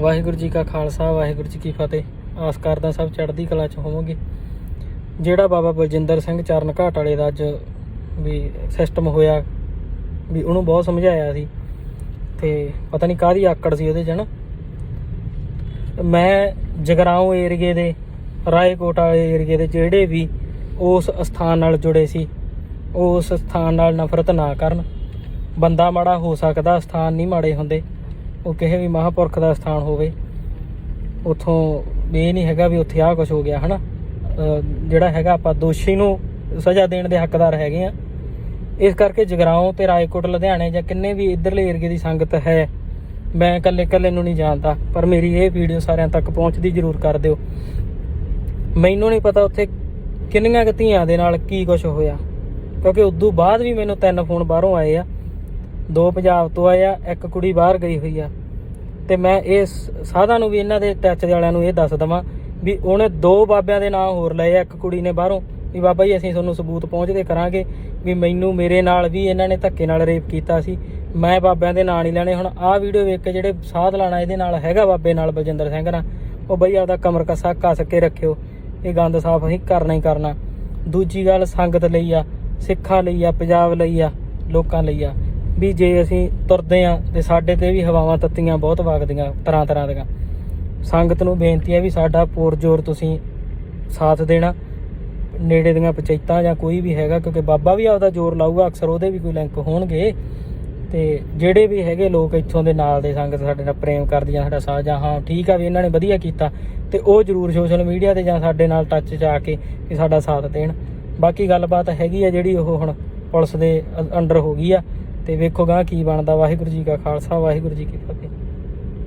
ਵਾਹਿਗੁਰੂ ਜੀ ਕਾ ਖਾਲਸਾ, ਵਾਹਿਗੁਰੂ ਜੀ ਕੀ ਫਤਿਹ। ਆਸ ਕਰਦਾ ਸਭ ਚੜ੍ਹਦੀ ਕਲਾ ਚ ਹੋਵੋਗੇ। ਜਿਹੜਾ ਬਾਬਾ ਬਲਜਿੰਦਰ ਸਿੰਘ ਚਰਨ ਘਾਟ ਵਾਲੇ ਦਾ ਅੱਜ ਵੀ ਸਿਸਟਮ ਹੋਇਆ, ਵੀ ਉਹਨੂੰ ਬਹੁਤ ਸਮਝਾਇਆ ਸੀ। ਤੇ ਪਤਾ ਨਹੀਂ ਕਾਹਦੀ ਆਕੜ ਸੀ ਉਹਦੇ ਚ ਨਾ। ਮੈਂ ਜਗਰਾਉਂ ਏਰੀਏ ਦੇ, ਰਾਏਕੋਟ ਵਾਲੇ ਏਰੀਏ ਦੇ ਜਿਹੜੇ ਵੀ ਉਸ ਸਥਾਨ ਨਾਲ ਜੁੜੇ ਸੀ, ਉਸ ਸਥਾਨ ਨਾਲ ਨਫ਼ਰਤ ਨਾ ਕਰਨ। ਬੰਦਾ ਮਾੜਾ ਹੋ ਸਕਦਾ, ਸਥਾਨ ਨਹੀਂ ਮਾੜੇ ਹੁੰਦੇ। ਉਹ ਕਿਸੇ ਵੀ ਮਹਾਪੁਰਖ ਦਾ ਸਥਾਨ ਹੋਵੇ, ਉਥੋਂ ਇਹ ਨਹੀਂ ਹੈਗਾ ਵੀ ਉੱਥੇ ਆਹ ਕੁਝ ਹੋ ਗਿਆ, ਹਨਾ? ਅਹ ਜਿਹੜਾ ਹੈਗਾ ਆਪਾਂ ਦੋਸ਼ੀ ਨੂੰ ਸਜ਼ਾ ਦੇਣ ਦੇ ਹੱਕਦਾਰ ਹੈਗੇ ਆ। ਇਸ ਕਰਕੇ ਜਗਰਾਉਂ ਤੇ ਰਾਏਕੋਟ, ਲੁਧਿਆਣੇ ਜਾਂ ਕਿੰਨੇ ਵੀ ਇਧਰਲੇ ਏਰੀਏ ਦੀ ਸੰਗਤ ਹੈ, ਮੈਂ ਇਕੱਲੇ ਇਕੱਲੇ ਨੂੰ ਨਹੀਂ ਜਾਣਦਾ, ਪਰ ਮੇਰੀ ਇਹ ਵੀਡੀਓ ਸਾਰਿਆਂ ਤੱਕ ਪਹੁੰਚਦੀ ਜ਼ਰੂਰ ਕਰ ਦਿਓ। ਮੈਨੂੰ ਨਹੀਂ ਪਤਾ ਉੱਥੇ ਕਿੰਨੀਆਂ ਕੁ ਧੀਆਂ ਦੇ ਨਾਲ ਕੀ ਕੁਝ ਹੋਇਆ, ਕਿਉਂਕਿ ਉਦੋਂ ਬਾਅਦ ਵੀ ਮੈਨੂੰ ਤਿੰਨ ਫੋਨ ਬਾਹਰੋਂ ਆਏ ਆ। ਦੋ ਪੰਜਾਬ ਤੋਂ ਆਏ ਆ ਇੱਕ ਕੁੜੀ ਬਾਹਰ ਗਈ ਹੋਈ ਆ। ਤੇ ਮੈਂ ਇਸ ਸਾਧਾਂ ਨੂੰ ਵੀ ਇਹਨਾਂ ਦੇ ਟੱਚ ਦੇ ਵਾਲਿਆਂ ਨੂੰ ਇਹ ਦੱਸ ਦਵਾਂ ਵੀ ਉਹਨੇ ਦੋ ਬਾਬਿਆਂ ਦੇ ਨਾਂ ਹੋਰ ਲਏ ਆ, ਇੱਕ ਕੁੜੀ ਨੇ ਬਾਹਰੋਂ। ਵੀ ਬਾਬਾ ਜੀ, ਅਸੀਂ ਤੁਹਾਨੂੰ ਸਬੂਤ ਪਹੁੰਚਦੇ ਕਰਾਂਗੇ ਵੀ ਮੈਨੂੰ ਮੇਰੇ ਨਾਲ ਵੀ ਇਹਨਾਂ ਨੇ ਧੱਕੇ ਨਾਲ ਰੇਪ ਕੀਤਾ ਸੀ। ਮੈਂ ਬਾਬਿਆਂ ਦੇ ਨਾਂ ਨਹੀਂ ਲੈਣੇ। ਹੁਣ ਆਹ ਵੀਡੀਓ ਵੇਖ ਕੇ ਜਿਹੜੇ ਸਾਧ ਲਾਣਾ ਇਹਦੇ ਨਾਲ ਹੈਗਾ ਬਾਬੇ ਨਾਲ ਬਲਜਿੰਦਰ ਸਿੰਘ ਨਾਲ, ਉਹ ਬਈ ਆਪਦਾ ਕਮਰ ਕਸਾ ਕੱਸ ਕੇ ਰੱਖਿਓ। ਇਹ ਗੰਦ ਸਾਫ਼ ਅਸੀਂ ਕਰਨਾ ਹੀ ਕਰਨਾ। ਦੂਜੀ ਗੱਲ ਸੰਗਤ ਲਈ ਆ, ਸਿੱਖਾਂ ਲਈ ਆ, ਪੰਜਾਬ ਲਈ ਆ, ਲੋਕਾਂ ਲਈ ਆ। ਵੀ ਜੇ ਅਸੀਂ ਤੁਰਦੇ ਆ ਤੇ ਸਾਡੇ ਤੇ ਵੀ ਹਵਾਵਾਂ ਤੱਤੀਆਂ ਬਹੁਤ ਵਗਦੀਆਂ, ਤਰ੍ਹਾਂ ਤਰ੍ਹਾਂ ਦੀਆਂ। ਸੰਗਤ ਨੂੰ ਬੇਨਤੀ ਹੈ ਵੀ ਸਾਡਾ ਪੂਰ ਜ਼ੋਰ ਤੁਸੀਂ ਸਾਥ ਦੇਣਾ। ਨੇੜੇ ਦੀਆਂ ਪੰਚਾਇਤਾਂ ਜਾਂ ਕੋਈ ਵੀ ਹੈਗਾ, ਕਿਉਂਕਿ ਬਾਬਾ ਵੀ ਆਪਦਾ ਜ਼ੋਰ ਲਾਊਗਾ, ਅਕਸਰ ਉਹਦੇ ਵੀ ਕੋਈ ਲਿੰਕ ਹੋਣਗੇ। ਤੇ ਜਿਹੜੇ ਵੀ ਹੈਗੇ ਲੋਕ ਇੱਥੋਂ ਦੇ ਨਾਲ ਦੇ ਸੰਗਤ ਸਾਡੇ ਨਾਲ ਪ੍ਰੇਮ ਕਰਦੀਆਂ, ਸਾਡਾ ਸਾਥ ਜਾਂ ਹਾਂ, ਠੀਕ ਆ ਵੀ ਇਹਨਾਂ ਨੇ ਵਧੀਆ ਕੀਤਾ। ਤੇ ਉਹ ਜਰੂਰ ਸੋਸ਼ਲ ਮੀਡੀਆ ਤੇ ਜਾਂ ਸਾਡੇ ਨਾਲ ਟੱਚ 'ਚ ਆ ਕੇ ਵੀ ਸਾਡਾ ਸਾਥ ਦੇਣ। ਬਾਕੀ ਗੱਲਬਾਤ ਹੈਗੀ ਆ ਜਿਹੜੀ ਉਹ ਹੁਣ ਪੁਲਿਸ ਦੇ ਅੰਡਰ ਹੋ ਗਈ ਆ। ਤੇ ਵੇਖੋ ਗਾਂ ਕੀ ਬਣਦਾ। ਵਾਹਿਗੁਰੂ ਜੀ ਕਾ ਖਾਲਸਾ ਵਾਹਿਗੁਰੂ ਜੀ ਕੀ ਫਤਿਹ।